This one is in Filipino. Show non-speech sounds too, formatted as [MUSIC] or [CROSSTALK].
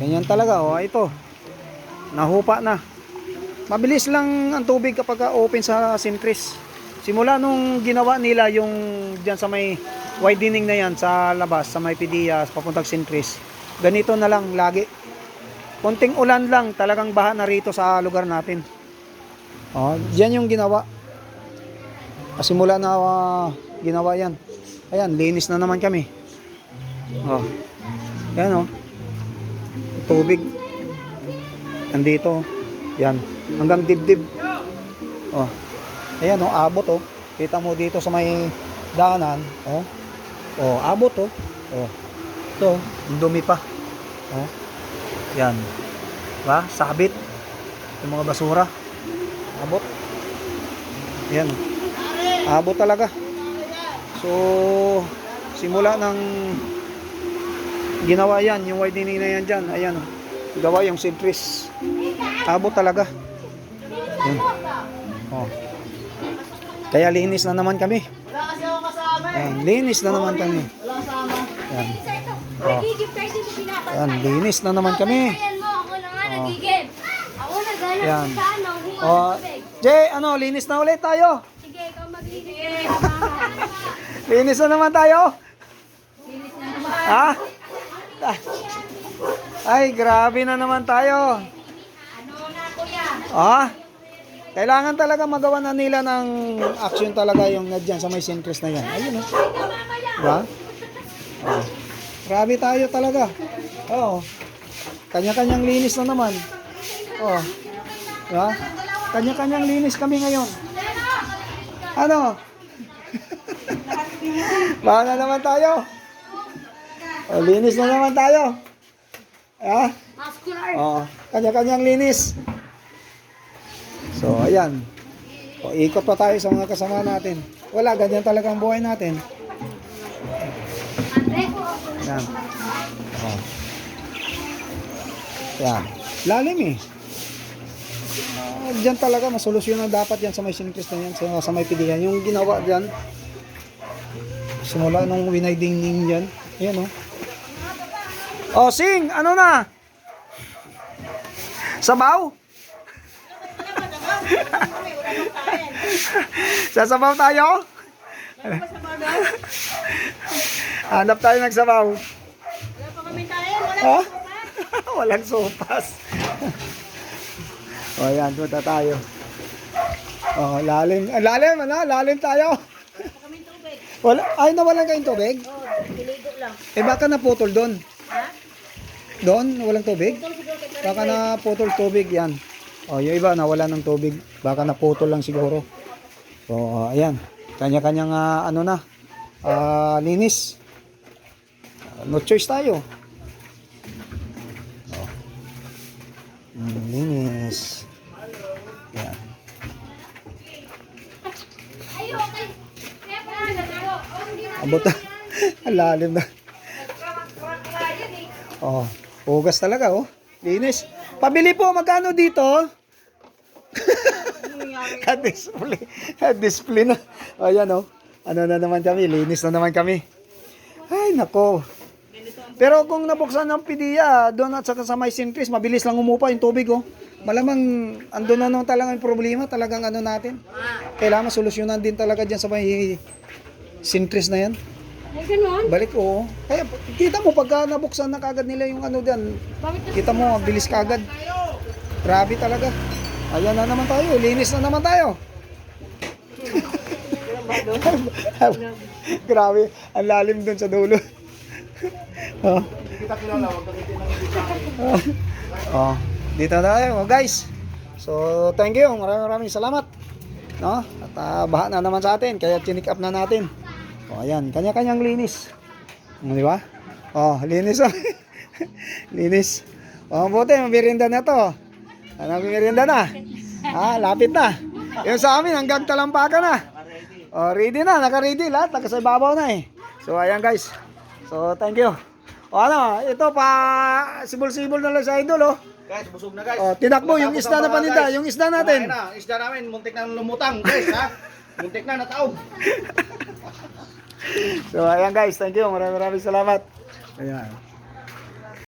Ganyan talaga, oh. Ito. Nahupa na. Mabilis lang ang tubig kapag open sa Sintris. Simula nung ginawa nila yung diyan sa may widening na yan sa labas, sa may Pidia, papuntang Sintris. Ganito na lang lagi. Konting ulan lang, talagang baha na rito sa lugar natin. Oh, diyan yung ginawa. Simula na ah, ginawa yan. Ayan, linis na naman kami. Oh. Yan oh. Tubig. Nandito. Yan. Hanggang dibdib. Oh. Ayan oh, abot oh. Kita mo dito sa may daanan, oh. Oh, abot oh. Oh. Ito, dumi pa. Oh. Yan. Ba? Sabit. Yung mga basura. Abot. Yan. Abot talaga. So, simula ng ginawa yan, yung widening na yan dyan, ayan, oh. gawa yung sintris. Abot talaga. Yan. Oh. Kaya linis na naman kami. Wala kasi ako kasama eh. Ayan, linis na naman kami. Yan. Oh. Ayan, linis na naman kami. Na naghanap Yan. ano, Oh. Jay, ano, linis na ulit tayo. Sige, ikaw magigib. [LAUGHS] Linis na naman tayo. Ha? Ay, grabe na naman tayo. Ano na kuya? Ah, kailangan talaga magawa na nila ng action talaga yung nadyan sa may Sincris na yan. Ayun oh. Diba? Oh. Grabe tayo talaga. Oo. Kanya-kanyang linis na naman. Oh. Diba? Kanya-kanyang linis kami ngayon. Ano? [LAUGHS] Baka na naman tayo. Oh, linis na naman tayo. Ah? Muscular. Oo. Kanya-kanyang linis. So, ayan. O, ikot pa tayo sa mga kasama natin. Wala, ganyan talaga ang buhay natin. Yan. O. Yan. Lalim eh. Ah, Diyan talaga, masolusyon na dapat yan sa may sinikris na yan, sa, sa may pilihan. Yung ginawa dyan, simula nung winayding yan. Ayan o. Oh. Oh, sing! Ano na? Sabaw? [LAUGHS] Sasabaw tayo? [LAUGHS] Hanap tayo ng sabaw. Wala pa kami tayo. Wala Ha? Walang sopas. [LAUGHS] o yan, punta tayo. Oh, lalim. Ah, lalim, ano? Lalim tayo. Wala, ay, nawalan kayong tubig? Oo, piligo lang. Eh, baka naputol doon. Doon, walang tubig? Baka naputol tubig yan. O, yung iba, nawala ng tubig. Baka naputol lang siguro. So, ayan. Kanya-kanyang, ah, ano na, ah, linis. no choice tayo. O. Mm, linis. Yan. Ay, okay. Kaya pala nagagawa. Oh, hindi na. [LAUGHS] Abot na. Ang lalim na. Oh, hugas talaga oh. Linis. Pabili po, magkano dito? [LAUGHS] Ka-display. Ka-display na. O, yan oh. Ano na naman kami, linis na naman kami. Ay, nako. Pero kung nabuksan ng pidiya, doon at saka sa may Sintris, mabilis lang umupa yung tubig oh. Malamang andun na nung talagang problema, talagang ano natin. Kailangan solusyonan din talaga dyan sa may Sintris na yan. Ay, ganun. Balik oo. Kaya kita mo pagka nabuksan na kagad nila yung ano diyan. Kita mo bilis kagad. Grabe talaga. Ayan na naman tayo, linis na naman tayo. [LAUGHS] Grabe, ang lalim dun sa dulo. oh. oh. Dito na tayo, oh, guys. So, thank you. Maraming maraming salamat. No? At ah, baha na naman sa atin, kaya chinik up na natin. O, ayan, kanya-kanyang linis. O, di ba? O, linis oh. [LAUGHS] linis. O, buti, mabirenda na to. Ano, mabirenda na. Ha, lapit na. Yung sa amin, hanggang talampakan na. O, ready na, naka-ready lahat. Naka sa ibabaw na eh. So, ayan guys. So, thank you. O, ano, ito pa, sibol-sibol na lang sa idol, oh. Guys, busog na guys. O, tinakbo yung isda na paninda, guys. yung isda natin. Kumain na, isda namin, muntik na lumutang, guys, ha? [LAUGHS] Muntik na nataog. So, ayan guys, thank you. Maraming maraming salamat. Ayan.